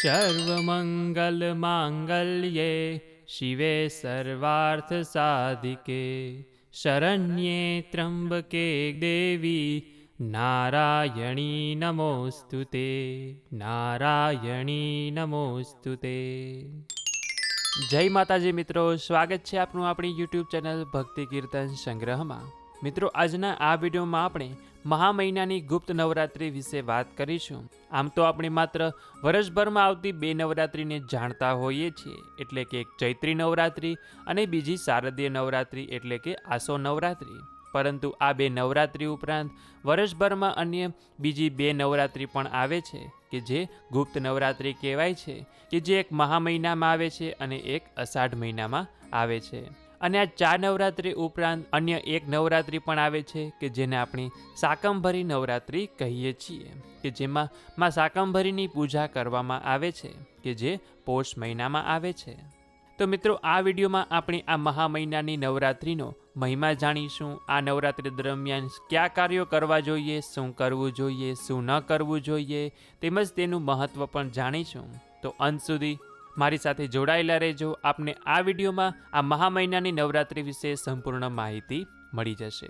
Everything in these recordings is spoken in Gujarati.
સર્વમંગલમાંગલ્યે શિવે સર્વાર્થસાધિકે શરણ્યે ત્રંબકે દેવી નારાયણી નમોસ્તુ તે નારાયણી નમોસ્તુ તે જય માતાજી મિત્રો સ્વાગત છે આપનું આપણી યુટ્યુબ ચેનલ ભક્તિ કીર્તન સંગ્રહમાં. મિત્રો, આજના આ વિડીયોમાં આપણે મહા મહિનાની ગુપ્ત નવરાત્રિ વિશે વાત કરીશું. આમ તો આપણે માત્ર વર્ષભરમાં આવતી બે નવરાત્રિને જાણતા હોઈએ છીએ. એટલે કે એક ચૈત્રી નવરાત્રિ અને બીજી શારદીય નવરાત્રિ એટલે કે આસો નવરાત્રિ. પરંતુ આ બે નવરાત્રિ ઉપરાંત વર્ષભરમાં અન્ય બીજી બે નવરાત્રિ પણ આવે છે, કે જે ગુપ્ત નવરાત્રિ કહેવાય છે, કે જે એક મહા મહિનામાં આવે છે અને એક અષાઢ મહિનામાં આવે છે. અને આ ચાર નવરાત્રિ ઉપરાંત અન્ય એક નવરાત્રિ પણ આવે છે કે જેને આપણે શાકંભરી નવરાત્રિ કહીએ છીએ, કે જેમાં માં શાકંભરીની પૂજા કરવામાં આવે છે, કે જે પોષ મહિનામાં આવે છે. તો મિત્રો, આ વિડીયોમાં આપણે આ મહા મહિનાની નવરાત્રિનો મહિમા જાણીશું. આ નવરાત્રિ દરમિયાન કયા કાર્યો કરવા જોઈએ, શું કરવું જોઈએ, શું ન કરવું જોઈએ, તેમજ તેનું મહત્ત્વ પણ જાણીશું. તો અંત સુધી મારી સાથે જોડાયેલા રહેજો. આપને આ વિડીયોમાં આ મહા મહિનાની નવરાત્રિ વિશે સંપૂર્ણ માહિતી મળી જશે.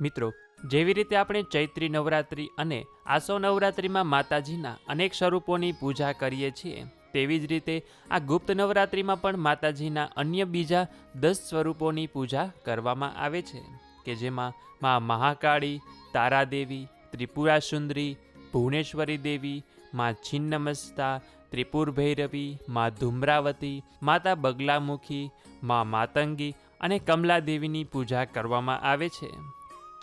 મિત્રો, જેવી રીતે આપણે ચૈત્રી નવરાત્રિ અને આસો નવરાત્રિમાં માતાજીના અનેક સ્વરૂપોની પૂજા કરીએ છીએ, તેવી જ રીતે આ ગુપ્ત નવરાત્રિમાં પણ માતાજીના અન્ય બીજા દસ સ્વરૂપોની પૂજા કરવામાં આવે છે, કે જેમાં મા મહાકાળી, તારાદેવી ત્રિપુરા સુંદરી ભુવનેશ્વરી દેવી, મા છિન્નમસ્તા ત્રિપુર ભૈરવી મા ધુમ્રાવતી, માતા બગલામુખી, મા માતંગી અને કમલાદેવીની પૂજા કરવામાં આવે છે.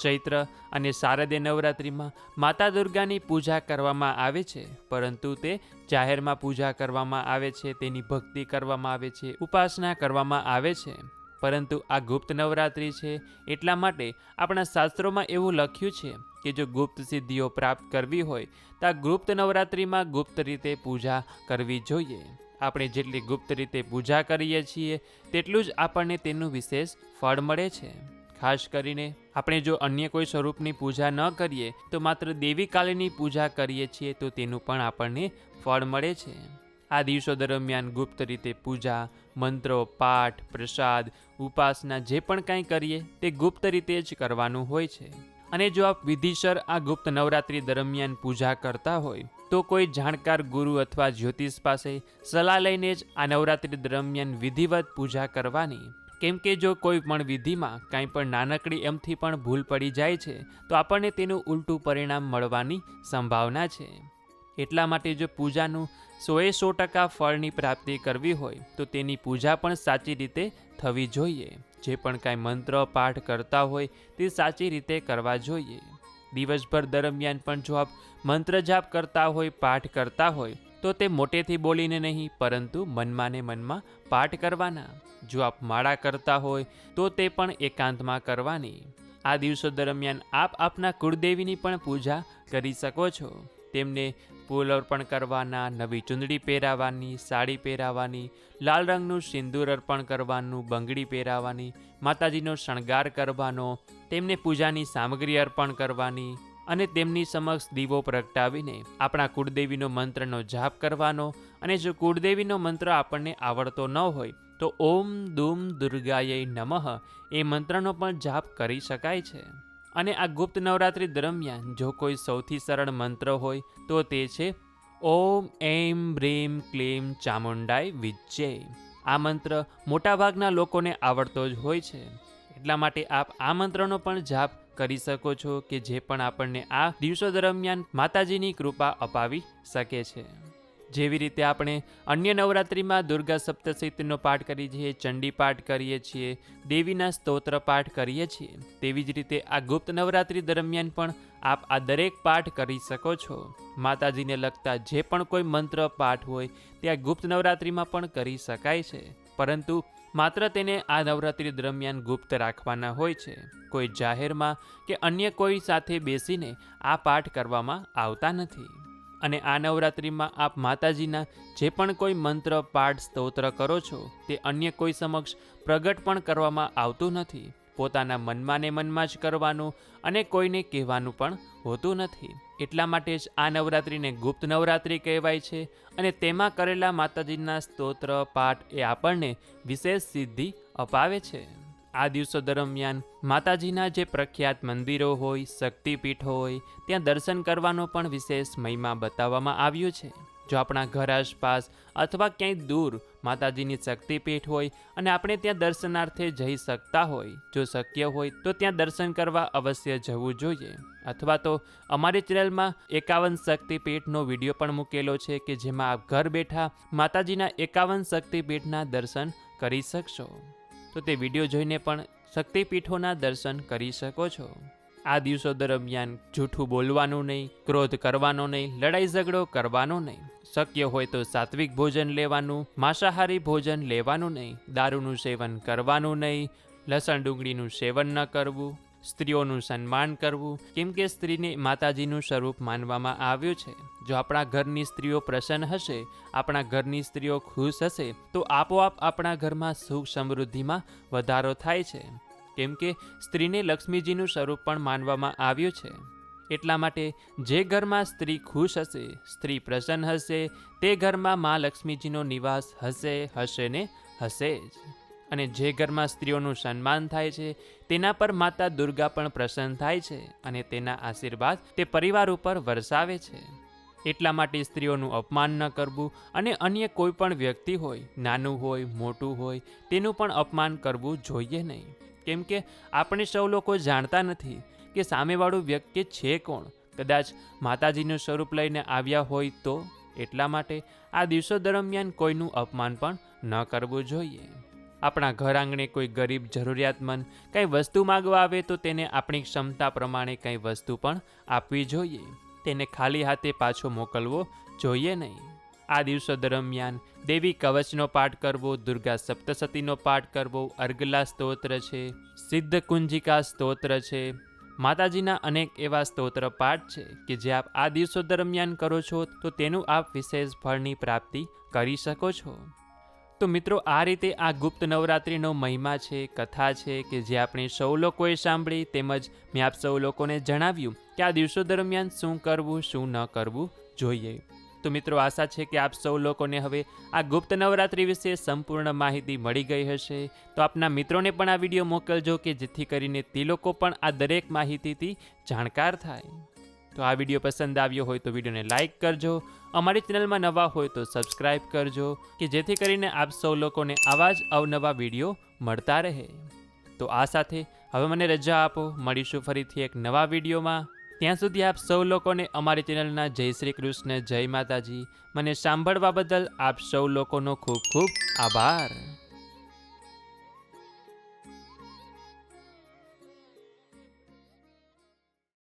ચૈત્ર અને શારદીય નવરાત્રિમાં માતા દુર્ગાની પૂજા કરવામાં આવે છે, પરંતુ તે જાહેરમાં પૂજા કરવામાં આવે છે, તેની ભક્તિ કરવામાં આવે છે, ઉપાસના કરવામાં આવે છે. પરંતુ આ ગુપ્ત નવરાત્રિ છે, એટલા માટે આપણા શાસ્ત્રોમાં એવું લખ્યું છે કે જો ગુપ્ત સિદ્ધિઓ પ્રાપ્ત કરવી હોય, તો આ ગુપ્ત નવરાત્રિમાં ગુપ્ત રીતે પૂજા કરવી જોઈએ. આપણે જેટલી ગુપ્ત રીતે પૂજા કરીએ છીએ, તેટલું જ આપણને તેનું વિશેષ ફળ મળે છે. ખાસ કરીને, આપણે જો અન્ય કોઈ સ્વરૂપની પૂજા ન કરીએ, તો માત્ર દેવી કાલીની પૂજા કરીએ છીએ, તો તેનું પણ આપણને ફળ મળે છે. આ દિવસો દરમિયાન ગુપ્ત રીતે પૂજા, મંત્રો, પાઠ, પ્રસાદ, ઉપાસના જે પણ કાંઈ કરીએ, તે ગુપ્ત રીતે જ કરવાનું હોય છે. અને જો આપ વિધિસર આ ગુપ્ત નવરાત્રિ દરમિયાન પૂજા કરતા હોય, તો કોઈ જાણકાર ગુરુ અથવા જ્યોતિષ પાસે સલાહ લઈને જ આ નવરાત્રિ દરમિયાન વિધિવત પૂજા કરવાની. કેમ કે જો કોઈ પણ વિધિમાં કાંઈ પણ નાનકડી એમથી પણ ભૂલ પડી જાય છે, તો આપણને તેનું ઉલટું પરિણામ મળવાની સંભાવના છે. એટલા માટે જો પૂજાનું સોએ સો ટકા ફળની પ્રાપ્તિ કરવી હોય, તો તેની પૂજા પણ સાચી રીતે થવી જોઈએ. જે પણ કાંઈ મંત્ર, પાઠ કરતા હોય તે સાચી રીતે કરવા જોઈએ. દિવસભર દરમિયાન પણ જો આપ મંત્ર જાપ કરતા હોય, પાઠ કરતા હોય, તો તે મોટેથી બોલીને નહીં, પરંતુ મનમાં ને મનમાં પાઠ કરવાના. જો આપ માળા કરતા હોય, તો તે પણ એકાંતમાં કરવાની. આ દિવસો દરમિયાન આપ આપના કુળદેવીની પણ પૂજા કરી શકો છો. તેમને ફૂલ અર્પણ કરવાના, નવી ચૂંદડી પહેરાવવાની સાડી પહેરાવાની, લાલ રંગનું સિંદૂર અર્પણ કરવાનું, બંગડી પહેરાવવાની માતાજીનો શણગાર કરવાનો, તેમને પૂજાની સામગ્રી અર્પણ કરવાની અને તેમની સમક્ષ દીવો પ્રગટાવીને આપણા કુળદેવીનો મંત્રનો જાપ કરવાનો અને જો કુળદેવીનો મંત્ર આપણને આવડતો ન હોય, તો ઓમ દુમ દુર્ગાય નમઃ એ મંત્રનો પણ જાપ કરી શકાય છે. અને આ ગુપ્ત નવરાત્રિ દરમિયાન જો કોઈ સૌથી સરળ મંત્ર હોય, તો તે છે, ઓમ, એમ, બ્રીમ, ક્લીમ ચામુંડાઈ વિજય આ મંત્ર મોટાભાગના લોકોને આવડતો જ હોય છે. એટલા માટે આપ આ મંત્રનો પણ જાપ કરી શકો છો કે જે પણ આપણને આ દિવસો દરમિયાન માતાજીની કૃપા અપાવી શકે છે. જેવી રીતે આપણે અન્ય નવરાત્રિમાં દુર્ગા સપ્તશતીનો પાઠ કરીએ છીએ ચંડી પાઠ કરીએ છીએ, દેવીના સ્તોત્ર પાઠ કરીએ છીએ, તેવી જ રીતે આ ગુપ્ત નવરાત્રિ દરમિયાન પણ આપ આ દરેક પાઠ કરી શકો છો. માતાજીને લગતા જે પણ કોઈ મંત્ર પાઠ હોય, તે આ ગુપ્ત નવરાત્રિમાં પણ કરી શકાય છે. પરંતુ માત્ર તેને આ નવરાત્રિ દરમિયાન ગુપ્ત રાખવાના હોય છે. કોઈ જાહેરમાં કે અન્ય કોઈ સાથે બેસીને આ પાઠ કરવામાં આવતા નથી. અને આ નવરાત્રિમાં આપ માતાજીના જે પણ કોઈ મંત્ર, પાઠ, સ્તોત્ર કરો છો, તે અન્ય કોઈ સમક્ષ પ્રગટ પણ કરવામાં આવતું નથી. પોતાના મનમાં ને મનમાં જ કરવાનું અને કોઈને કહેવાનું પણ હોતું નથી. એટલા માટે જ આ નવરાત્રિને ગુપ્ત નવરાત્રિ કહેવાય છે અને તેમાં કરેલા માતાજીના સ્તોત્ર, પાઠ એ આપણને વિશેષ સિદ્ધિ અપાવે છે. આ દિવસો દરમિયાન માતાજીના જે પ્રખ્યાત મંદિરો હોય, શક્તિપીઠ હોય, ત્યાં દર્શન કરવાનો પણ વિશેષ મહિમા બતાવવામાં આવ્યો છે. જો આપણા ઘર આસપાસ અથવા ક્યાંય દૂર માતાજીની શક્તિપીઠ હોય અને આપણે ત્યાં દર્શનાર્થે જઈ શકતા હોય, જો શક્ય હોય તો ત્યાં દર્શન કરવા અવશ્ય જવું જોઈએ. અથવા તો અમારી ચેનલમાં એકાવન શક્તિપીઠનો વીડિયો પણ મૂકેલો છે કે જેમાં આપ ઘર બેઠા માતાજીના એકાવન શક્તિપીઠના દર્શન કરી શકશો. તો તે વીડિયો જોઈને પણ શક્તિપીઠોના દર્શન કરી શકો છો. આ દિવસો દરમિયાન જૂઠું બોલવાનું નહીં, ક્રોધ કરવાનો નહીં, લડાઈ ઝઘડો કરવાનો નહીં. શક્ય હોય તો સાત્વિક ભોજન લેવાનું, માંસાહારી ભોજન લેવાનું નહીં, દારૂનું સેવન કરવાનું નહીં, લસણ ડુંગળીનું સેવન ન કરવું. સ્ત્રીઓનું સન્માન કરવું, કેમ કે સ્ત્રીને માતાજીનું સ્વરૂપ માનવામાં આવ્યું છે. જો આપણા ઘરની સ્ત્રીઓ પ્રસન્ન હશે, આપણા ઘરની સ્ત્રીઓ ખુશ હશે, તો આપોઆપ આપણા ઘરમાં સુખ સમૃદ્ધિમાં વધારો થાય છે. કેમ કે સ્ત્રીને લક્ષ્મીજીનું સ્વરૂપ પણ માનવામાં આવ્યું છે. એટલા માટે જે ઘરમાં સ્ત્રી ખુશ હશે, સ્ત્રી પ્રસન્ન હશે, તે ઘરમાં મા લક્ષ્મીજીનો નિવાસ હશે હશે ને હશે જ. અને જે ઘરમાં સ્ત્રીઓનું સન્માન થાય છે, તેના પર માતા દુર્ગા પણ પ્રસન્ન થાય છે અને તેના આશીર્વાદ તે પરિવાર ઉપર વરસાવે છે. એટલા માટે સ્ત્રીઓનું અપમાન ન કરવું અને અન્ય કોઈ પણ વ્યક્તિ હોય, નાનું હોય, મોટું હોય, તેનું પણ અપમાન કરવું જોઈએ નહીં. કેમ કે આપણે સૌ લોકો જાણતા નથી કે સામેવાળું વ્યક્તિ છે કોણ. કદાચ માતાજીનું સ્વરૂપ લઈને આવ્યા હોય તો. એટલા માટે આ દિવસો દરમિયાન કોઈનું અપમાન પણ ન કરવું જોઈએ. આપણા ઘર આંગણે કોઈ ગરીબ જરૂરિયાતમંદ કંઈ વસ્તુ માગવા આવે તો તેને આપણી ક્ષમતા પ્રમાણે કંઈ વસ્તુ પણ આપવી જોઈએ. તેને ખાલી હાથે પાછો મોકલવો જોઈએ નહીં. આ દિવસો દરમિયાન દેવી કવચનો પાઠ કરવો, દુર્ગા સપ્તસતીનો પાઠ કરવો, અર્ગલા સ્તોત્ર છે, સિદ્ધ કુંજિકા સ્તોત્ર છે, માતાજીના અનેક એવા સ્તોત્ર પાઠ છે કે જે આપ આ દિવસો દરમિયાન કરો છો તો તેનું આપ વિશેષ ફળની પ્રાપ્તિ કરી શકો છો. તો મિત્રો, આ રીતે આ ગુપ્ત નવરાત્રિનો મહિમા છે, કથા છે કે જે આપણે સૌ લોકોએ સાંભળી તેમજ મેં આપ સૌ લોકોને જણાવ્યું કે આ દિવસો દરમિયાન શું કરવું, શું ન કરવું જોઈએ. તો મિત્રો, આશા છે કે આપ સૌ લોકોને હવે આ ગુપ્ત નવરાત્રિ વિશે સંપૂર્ણ માહિતી મળી ગઈ હશે. તો આપના મિત્રોને પણ આ વીડિયો મોકલજો કે જેથી કરીને તે લોકો પણ આ દરેક માહિતીથી જાણકાર થાય. તો આ વીડિયો પસંદ આવ્યો હોય તો વિડીયોને લાઇક કરજો. અમારી ચેનલમાં નવા હોય તો સબસ્ક્રાઇબ કરજો, કે જેથી કરીને આપ સૌ લોકોને આવા જ અવનવા વીડિયો મળતા રહે. તો આ સાથે હવે મને રજા આપો. મળીશું ફરીથી એક નવા વિડીયોમાં. ત્યાં સુધી આપ સૌ લોકોને અમારી ચેનલના જય શ્રી કૃષ્ણ, જય માતાજી. મને સાંભળવા બદલ આપ સૌ લોકોનો ખૂબ ખૂબ આભાર.